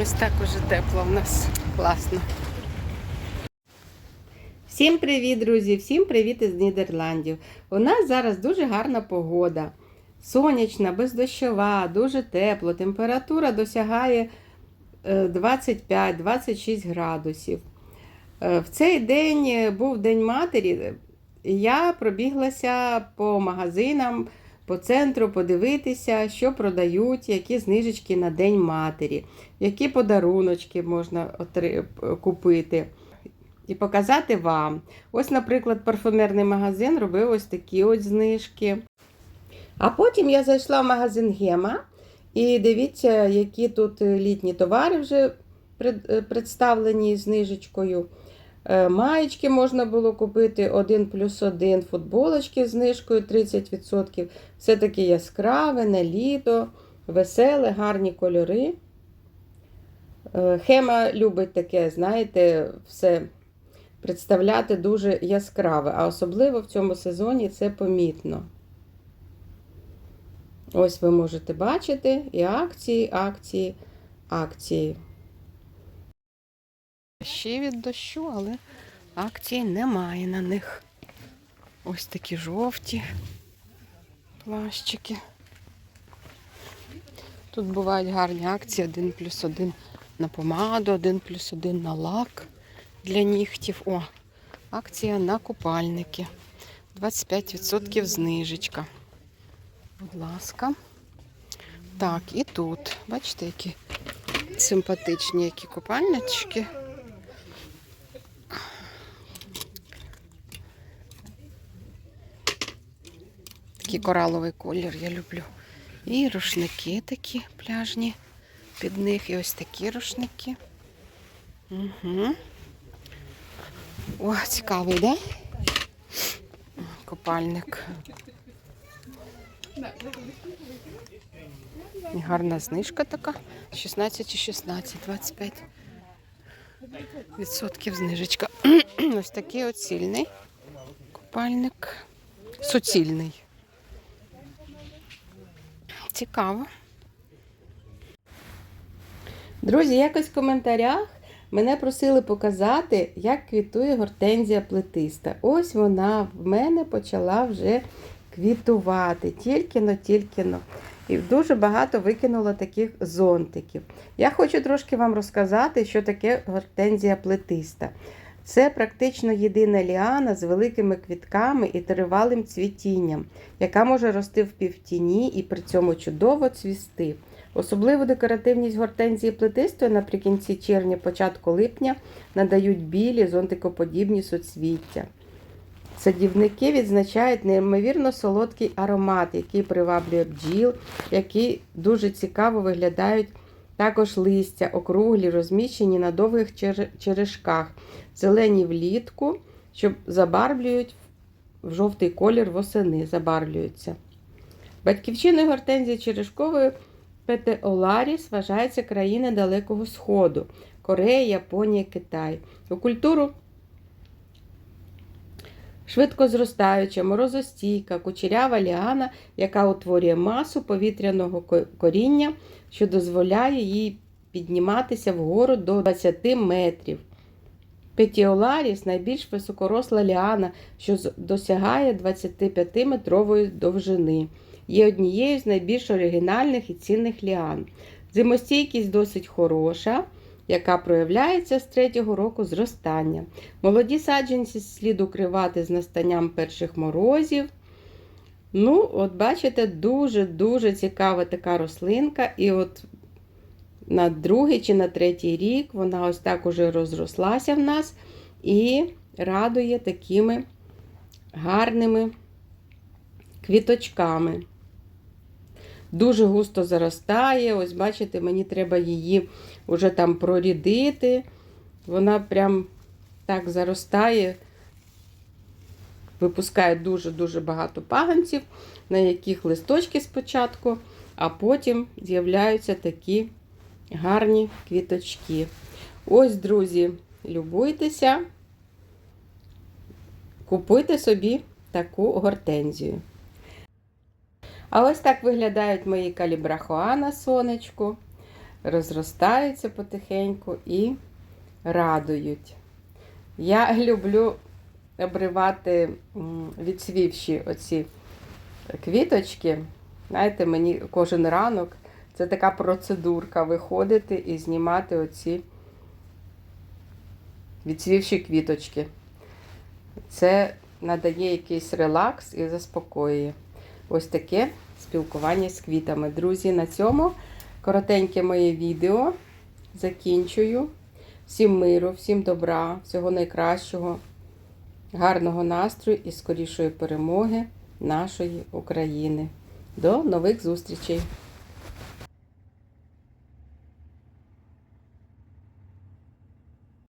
Ось так уже тепло в нас. Класно. Всім привіт, друзі! Всім привіт із Нідерландів. У нас зараз дуже гарна погода. Сонячна, бездощова, дуже тепло. Температура досягає е, 25-26 градусів. Е, В цей день е, був День матері. Я пробіглася по магазинам, по центру подивитися, що продають, які знижечки на День матері, які подаруночки можна купити. І показати вам. Ось, наприклад, парфумерний магазин робив ось такі ось знижки. А потім я зайшла в магазин Гема і дивіться, які тут літні товари вже представлені знижечкою. Е, Маєчки можна було купити 1 плюс 1, футболочки з знижкою 30%. Все таки яскраве, на літо, веселе, гарні кольори. Е, Хема любить таке, знаєте, все представляти дуже яскраве, а особливо в цьому сезоні це помітно. Ось ви можете бачити і акції, акції, акції. Ще від дощу, але акцій немає на них. Ось такі жовті плащики. Тут бувають гарні акції 1 плюс 1 на помаду, 1 плюс 1 на лак для нігтів. О, акція на купальники. 25% знижечка. Будь ласка. Так, і тут. Бачите, які симпатичні які купальнички. Такий кораловий колір я люблю. І рушники такі пляжні під них. І ось такі рушники. Угу. О, цікавий, да? Купальник. Гарна знижка така. 16 і 16, 25 відсотків знижечка. Ось такий от сильний купальник. Суцільний. Цікаво. Друзі, якось в коментарях мене просили показати, як квітує гортензія плетиста. Ось вона в мене почала вже квітувати. Тільки-но, тільки-но. І дуже багато викинула таких зонтиків. Я хочу трошки вам розказати, що таке гортензія плетиста. Це практично єдина ліана з великими квітками і тривалим цвітінням, яка може рости в півтіні і при цьому чудово цвісти. Особливу декоративність гортензії плетистої наприкінці червня, початку липня надають білі зонтикоподібні суцвіття. Садівники відзначають неймовірно солодкий аромат, який приваблює бджіл, які дуже цікаво виглядають також листя, округлі, розміщені на довгих черешках, зелені влітку, що забарвлюють в жовтий колір восени, забарвлюються. Батьківщиною гортензії черешкової Петеоларіс вважаються країни Далекого Сходу Корея, Японія, Китай. У культуру швидко зростаюча, морозостійка, кучерява ліана, яка утворює масу повітряного коріння, що дозволяє їй підніматися вгору до 20 метрів. Петіоларіс найбільш високоросла ліана, що досягає 25-метрової довжини. Є однією з найбільш оригінальних і цінних ліан. Зимостійкість досить хороша, яка проявляється з третього року зростання. Молоді саджанці слід укривати з настанням перших морозів. Ну, от бачите, дуже-дуже цікава така рослинка. І от на другий чи на третій рік вона ось так уже розрослася в нас і радує такими гарними квіточками. Дуже густо заростає. Ось, бачите, мені треба її вже там прорідити. Вона прям так заростає, випускає дуже-дуже багато паганців, на яких листочки спочатку, а потім з'являються такі гарні квіточки. Ось, друзі, любуйтеся, купуйте собі таку гортензію. А ось так виглядають мої калібрахоа на сонечку. Розростаються потихеньку і радують. Я люблю обривати відсвівші оці квіточки. Знаєте, мені кожен ранок це така процедурка виходити і знімати оці відсвівші квіточки. Це надає якийсь релакс і заспокоює. Ось таке спілкування з квітами. Друзі, на цьому коротеньке моє відео закінчую. Всім миру, всім добра, всього найкращого, гарного настрою і скорішої перемоги нашої України. До нових зустрічей!